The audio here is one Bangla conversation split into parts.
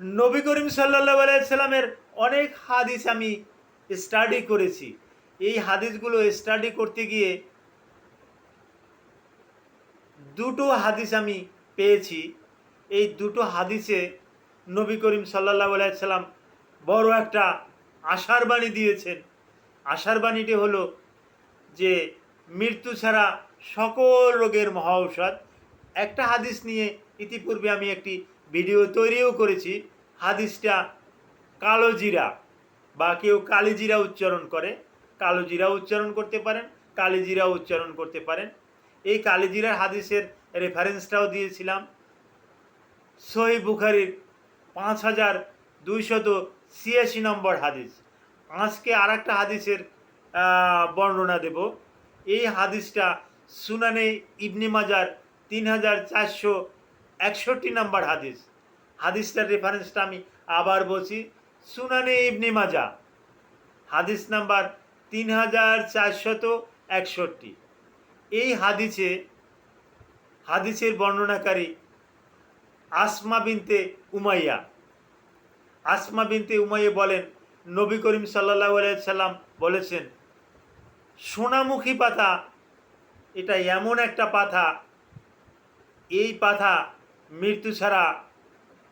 নবী করিম সাল্লাহ আলাইসাল্লামের অনেক হাদিস আমি স্টাডি করেছি। এই হাদিসগুলো স্টাডি করতে গিয়ে দুটো হাদিস আমি পেয়েছি। এই দুটো হাদিসে নবী করিম সাল্লাহ আলাইসাল্লাম বড় একটা আশার বাণী দিয়েছেন। আশার বাণীটি হলো যে, মৃত্যু ছাড়া সকল রোগের মহা ঔষধ। একটা হাদিস নিয়ে ইতিপূর্বে আমি একটি ভিডিও তৈরিও করেছি। হাদিসটা কালো জিরা বা কেউ কালি জিরা উচ্চারণ করে, কালো জিরা উচ্চারণ করতে পারেন, কালি জিরা উচ্চারণ করতে পারেন। এই কালি জিরার হাদিসের রেফারেন্সটাও দিয়েছিলাম। সহি বুখারির পাঁচ হাজার দুইশত ছিয়াশি নম্বর হাদিস। আজকে আর একটা হাদিসের বর্ণনা দেব। এই হাদিসটা সুনানে ইবনে মাজার তিন হাজার চারশো একষট্টি নম্বর হাদিস। হাদিসটার রেফারেন্সটা আমি আবার বলছি, সুনানে ইবনে মাজা হাদিস নাম্বার তিন হাজার চারশত একষট্টি। এই হাদিসে, হাদিসের বর্ণনাকারী আসমা বিনতে উমাইয়া। আসমা বিনতে উমাইয়া বলেন, নবী করিম সাল্লাহ সাল্লাম বলেছেন, সোনামুখী পাতা, এটা এমন একটা পাতা, এই পাতা মৃত্যু ছাড়া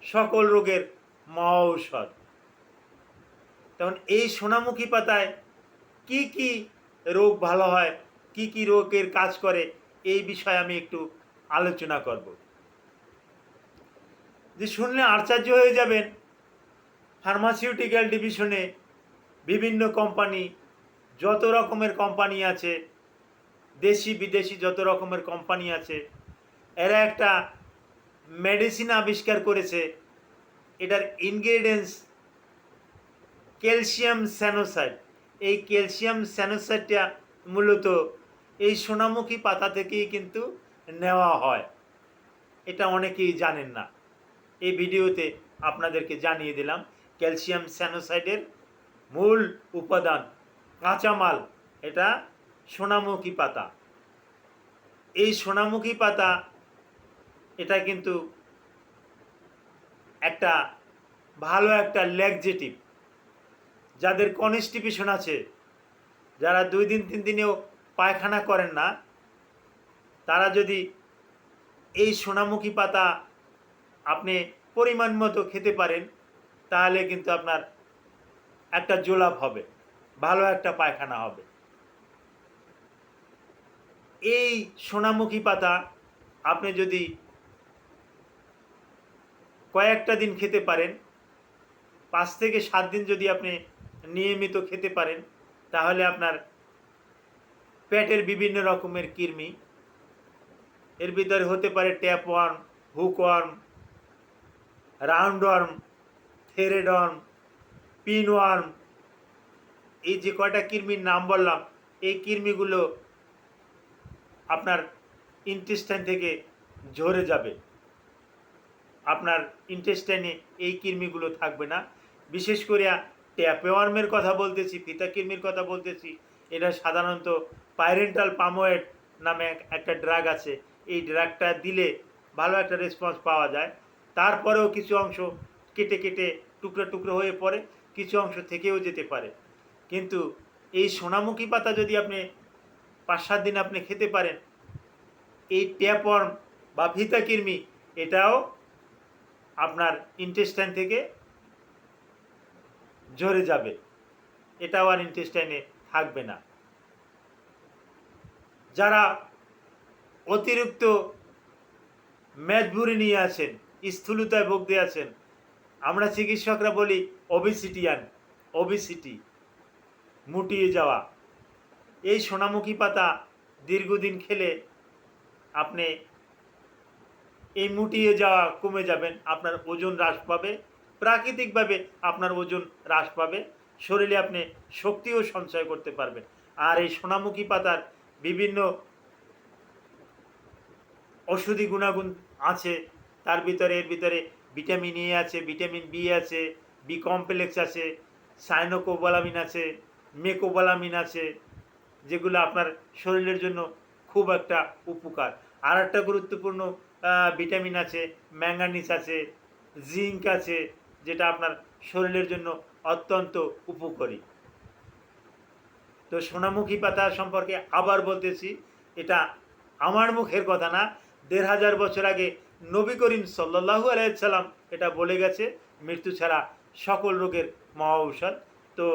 সকল রোগের মহা ঔষধ তখন এই সোনামুখী পাতায় কি কি রোগ ভালো হয়, কি কি রোগের কাজ করে, এই বিষয়ে আমি একটু আলোচনা করব। যে শুনলে আশ্চর্য হয়ে যাবেন ফার্মাসিউটিক্যাল ডিভিশনে বিভিন্ন কোম্পানি যত রকমের কোম্পানি আছে দেশি বিদেশি যত রকমের কোম্পানি আছে, এরা একটা মেডিসিন আবিষ্কার করেছে। এটার ইনগ্রেডিয়েন্টস ক্যালসিয়াম স্যানোসাইড এই ক্যালসিয়াম স্যানোসাইডটা মূলত এই সোনামুখী পাতা থেকেই কিন্তু নেওয়া হয়। এটা অনেকেই জানেন না। এই ভিডিওতে আপনাদেরকে জানিয়ে দিলাম ক্যালসিয়াম স্যানোসাইডের মূল উপাদান কাঁচামাল, এটা সোনামুখী পাতা। এই সোনামুখী পাতা এটা কিন্তু একটা ভালো একটা ল্যাকজেটিভ যাদের কনস্টিপেশন আছে, যারা দুই দিন, তিন দিনেও পায়খানা করেন না, তারা যদি এই সোনামুখী পাতা আপনি পরিমাণ মতো খেতে পারেন, তাহলে কিন্তু আপনার একটা জোলাপ হবে, ভালো একটা পায়খানা হবে। এই সোনামুখী পাতা আপনি যদি কয়েকটা দিন খেতে পারেন। পাঁচ থেকে সাত দিন যদি আপনি নিয়মিত খেতে পারেন, তাহলে আপনার পেটের বিভিন্ন রকমের কৃমি। এর ভিতরে হতে পারে tapeworm, hookworm, roundworm, threadworm, pinworm. এই যে কয়টা কৃমির নাম বললাম, এই কৃমিগুলো আপনার ইন্টেস্টাইন থেকে ঝরে যাবে। আপনার ইন্টেস্টাইনে এই কৃমিগুলো থাকবে না। বিশেষ করে ট্যাপেওয়ার্মের কথা বলতেছি, ফিতা কৃমির কথা বলতেছি, এটা সাধারণত পাইরেন্টাল পামোয়েড নামে একটা ড্রাগ আছে। এই ড্রাগটা দিলে ভালো একটা রেসপন্স পাওয়া যায়। তারপরেও কিছু অংশ কেটে কেটে টুকরো টুকরো হয়ে পড়ে, কিছু অংশ থেকেও যেতে পারে। কিন্তু এই সোনামুখী পাতা যদি আপনি পাঁচ সাত দিন আপনি খেতে পারেন, এই ট্যাপওয়ার্ম বা ফিতা কৃমি, এটাও আপনার ইন্টেস্টাইন থেকে ঝরে যাবে। এটাও আর ইন্টেস্টাইনে থাকবে না। যারা অতিরিক্ত মেদভুরি নিয়ে আছেন, স্থূলতায় ভুগতে আছেন, আমরা চিকিৎসকরা বলি ওবিসিটিয়ান ওবিসিটি মুটিয়ে যাওয়া। এই সোনামুখী পাতা দীর্ঘদিন খেলে আপনি এই মুটিয়ে যাওয়া কমে যাবেন আপনার ওজন হ্রাস পাবে, প্রাকৃতিকভাবে আপনার ওজন হ্রাস পাবে, শরীরে আপনি শক্তিও সঞ্চয় করতে পারবেন। আর এই সোনামুখী পাতার বিভিন্ন ওষুধি গুণাগুণ আছে, তার ভিতরে, এর ভিতরে ভিটামিন এ আছে, ভিটামিন বি আছে, বি কমপ্লেক্স আছে, সাইনোকোবালামিন আছে, মেকোবালামিন আছে, যেগুলো আপনার শরীরের জন্য খুব একটা উপকার। আর একটা গুরুত্বপূর্ণ ভিটামিন আছে ম্যাঙ্গানিস আছে জিঙ্ক আছে, যেটা আপনার শরীরের জন্য অত্যন্ত উপকারী। তো সোনামুখী পাতা সম্পর্কে আবার বলতেছি, এটা আমার মুখের কথা না, দেড় হাজার বছর আগে নবী করিম সাল্লাহু আলাইসাল্লাম এটা বলে গেছে, মৃত্যু ছাড়া সকল রোগের মহা তো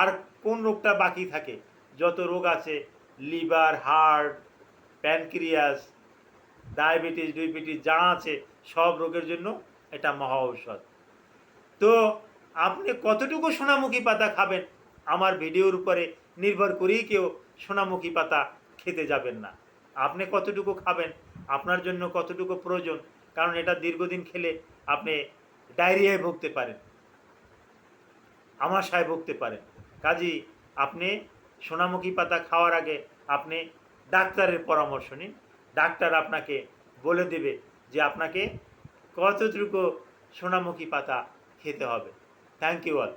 আর কোন রোগটা বাকি থাকে? যত রোগ আছে, liver, heart, pancreas diabetes diabetes যা আছে সব রোগের জন্য এটা মহা ঔষধ। তো আপনি কতটুকু সোনামুখী পাতা খাবেন? আমার ভিডিওর উপরে নির্ভর করেই কেউ সোনামুখী পাতা খেতে যাবেন না। আপনি কতটুকু খাবেন? আপনার জন্য কতটুকু প্রয়োজন? কারণ এটা দীর্ঘদিন খেলে আপনি ডায়রিয়ায় ভুগতে পারেন, আমাশায় ভুগতে পারেন। কাজী আপনি সোনামুখী পাতা খাওয়ার আগে আপনি ডাক্তারের পরামর্শ নিন। ডাক্তার আপনাকে বলে দেবে যে আপনাকে কতটুকু সোনামুখী পাতা খেতে হবে। Thank you all